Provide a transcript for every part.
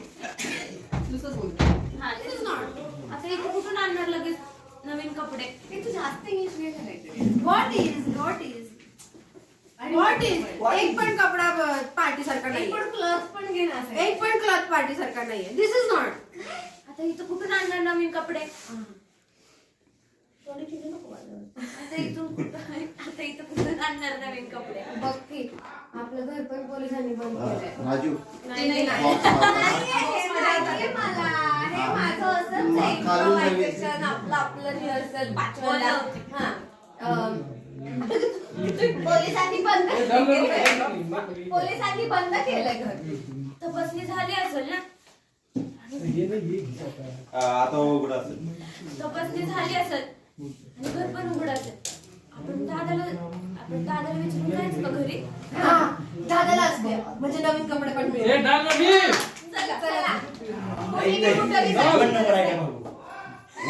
नुसतंच बोल हा, this is not. आता इथे कुठून आणणार लगेच नवीन कपडे हे तू नाही करायचं what is what is What is? एक पण कपडा पार्टी सारखा एक नाही पण क्लॉथ पण घेणार एक पण क्लॉथ पार्टी सारखा नाहीये. दिस इज नॉट आता इथं कुठून आणणार नवीन कपडे. आता इथून कुठं आणणार नवीन कपडे बघ की आपलं घर पण पोलिसांनी बंद केलंय राजू नाही नाही नाही. बॉक्स मारला. हे माहितीये मला. हे माझं असंच आहे. खालून नवीन. Improvisation, आपलं आपलं रिहर्सल पाचव्याला बोलव. हा अं, पोलिसांनी बंद केलंय. पोलिसांनी बंद केलंय घर तपासणी झाली असेल ना आता उघड असेल तपासणी झाली असेल आणि घर पण उघड असेल आपण दादाला आपण दादाला विचारून जायचं का घरी. हा दादाला असते म्हणजे नवीन कपडे पण मिळेल. चला चला. कोणी बी कुठं बी जायचं. वन नंबर आहे का बघू?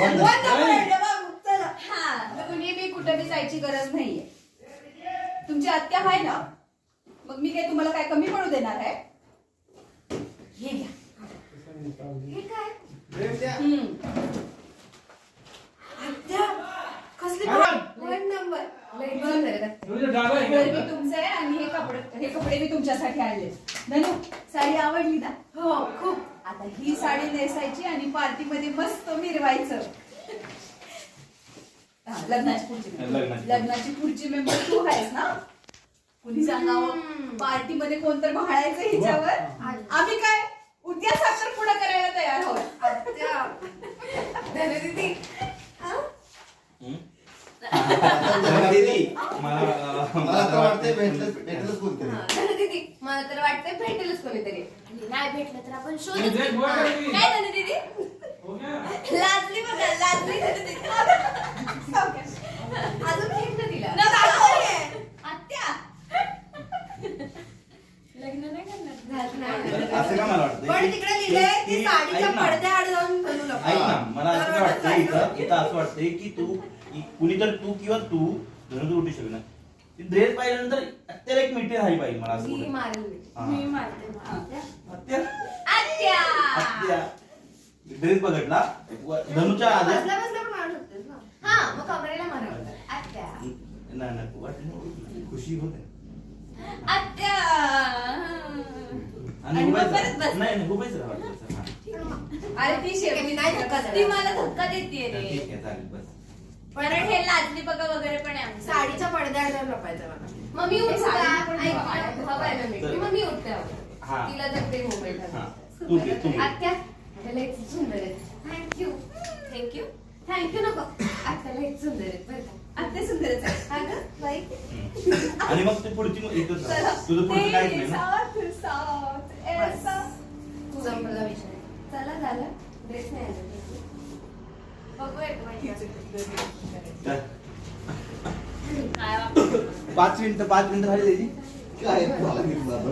वन One number आहे रे बाबू, चला. हा कुणी बी कुठे बी जायची गरज नाहीये. तुमची आत्या आहे ना? मग मी काही तुम्हाला काय कमी पडू देणार आहे? हे घ्या. हे काय? हम्म. कसली वन नंबर. घर बी तुमचं आहे आणि हे कपडे हे कपडे मी तुमच्यासाठी आणले धनु साडी आवडली ना? हो खूप. आता ही साडी नेसायची आणि पार्टीमध्ये मस्त मिरवायचं. हा, लग्नाची पुढची member. लग्नाची. लग्नाची पुढची मेंबर तू आहेस ना? कुणी सांगावं? पार्टीमध्ये कोणतर भाळायचं हिच्यावर? आम्ही काय? उद्या साखरपुडा करायला तयार आहोत. धनदीदी दीदी मला मला तर वाटतंय भेटलं भेटलंच कोणतरी. हा, धनदीदी मला तर वाटतंय भेटेलच कोणीतरी. आणि नाही भेटलं तर आपण शोधच घेऊ. काय झालं दीदी? लाजली बघा लाजली झाली दीदी. अजून भेट ना तिला. न दाखव. आत्या. लग्न नाही करणार. झालं नाही. असं का मला वाटतं पण तिकडे लिहिलंय की साडीच्या ऐक ना. पडद्याआड जाऊन ऐक ना मला असं काय इथं इथं असं वाटतंय की तू कुणीतर तू किंवा तू धरून उठू शकणार ती ड्रेस पाहिल्यानंतर त्याला एक मिठी राहिली पाहिजे मला असं मी. मारेल. हा. मी मारते आत्या ड्रेस बघितला व- धनुच्या आधी. बसल्या बसल्या पण मारू शकतेस ना. हा मग कमरेला मारावं आत्या नाही नाही वाटलं खुशी होते आत्या आणि आणि मग उभायचं. परत बस. नाही नाही उभायचं राहा वाटलं. अरे ती शेवटी नाही धक्का ती. मला धक्का देते रे पण हे लाजली बघा वगैरे पण आहे आमचं. साडीच्या जाऊन लपायचं मला मग मी उठते साडी पण ऐक, बघा. ऐक, हवंय ना मी. मग मी उठते. हा. तिला जगते मोबाईल हा तू घे तू घे. आत्या त्याला एक सुंदर आहे थँक्यू थँक्यू थँक्यू नको आत्याला एक सुंदर आहे बरं का आत्या सुंदरच आहे अगं बाई हम्म. आणि मग ते पुढची मग एकच चला. तुझं पुढचं काहीच नाही ना पाच मिनिटं पाच मिनिटं झाली त्याची काय मला घेतलं आता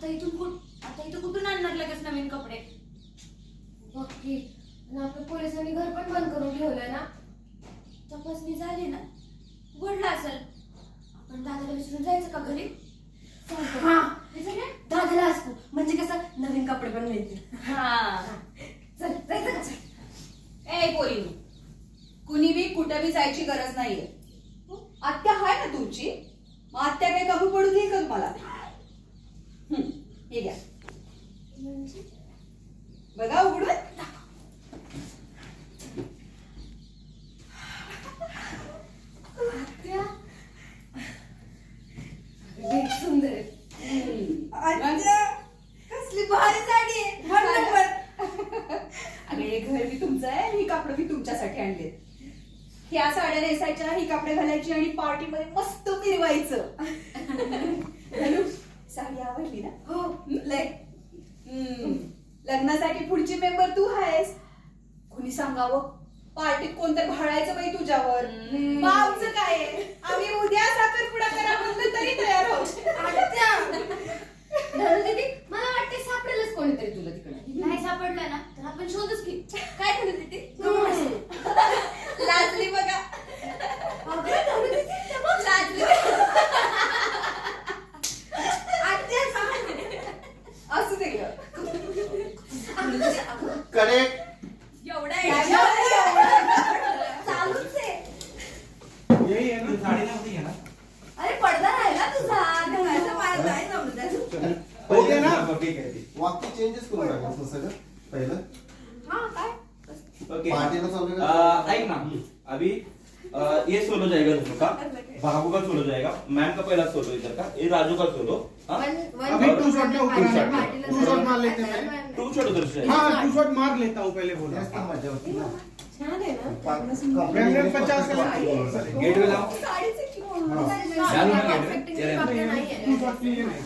आता इथून कुठ आता इथं कुठून आणणार लगेच नवीन कपडे? बघ आपल्या पोलिसांनी घर पण बंद करून ठेवलंय ना? तपासणी झाली ना? उघडला असेल. आपण दादाला विसरून जायचं का घरी? हा. हे दादाला असतो म्हणजे कसं? नवीन कपडे पण मिळतील. घर बी तुमचं आहे ही कापडं बी तुमच्यासाठी आणले ह्या साड्या नेसायच्या ही कापडे घालायची आणि पार्टीमध्ये मस्त फिरवायचं. साडी आवडली ना? हो. लग्नासाठी पुढची मेंबर तू आहेस. कुणी सांगावं? पार्टीत कोणतं भाळायचं बाई तुझ्यावर. आमचं काय आहे? आम्ही उद्या साखरपुडा करा म्हणलं तरी तयार आहोत. मला वाटते सापडेलच कोणीतरी तुला तिकडे. नाही सापडलं ना. आपण शोधच की. काय झालं तिथे? ओके ऐक ना. अभी ये सोलो जाएगा दोनों का? बाबू का सोलो जाएगा. मैम का पहला सोलो इधर का. ये राजू का सोलो. टू अभी में shot. पार्टीला मार लेते हैं। टू शॉट उधर से हाँ टू शॉट मार लेता हूँ पहले बोला। मज़ा होती ना। छान आहे ना? ब्रँडेड पचास का लाख गेट पे जाओ साडीचे किंवा चालू ना गेट Perfecting तेरे आपल्या टू नाहीये. शॉट लिए नहीं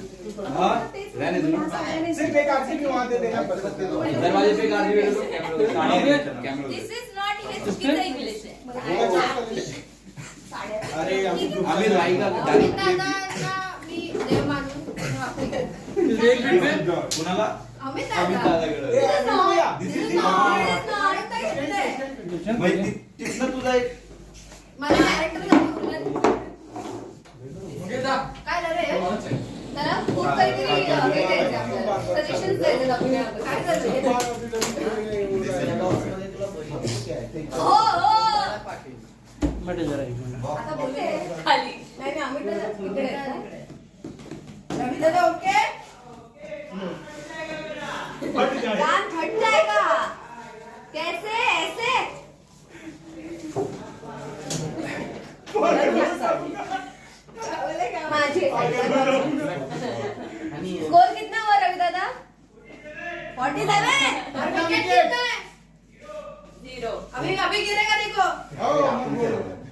हाँ। रहने दो। सिर्फ एक आरती भी वहाँ दे देना बस दरवाजे पे गाड़ी बैठो camera sari camera this is not हे। चुकीचं इंग्लिश आहे अरे अभी तो अभी राई का अमित दादांना मी देव मानून माफी करते. एक मिनट कुणाला अमित अमित दादा दादाकडे This is मग ति- तिथनं तुझा एक मला character दाखव. काय झालं रे? त्याला खूप काहीतरी अं, हे द्यायचं आपल्याला. Suggestions द्यायचे आपल्याला. काय झालं रे? हो, हो. आता बोलते. खाली नाही, नाही, अमित दादा इकडे आहेत. रवी दादा ओके कान फटलाय का कैसे माझे स्कोर कितना हुआ रवि दादा? फोर्टी सेवन झिरो अभी अभी गिरेगा देखो।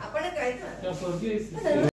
आपण करायचं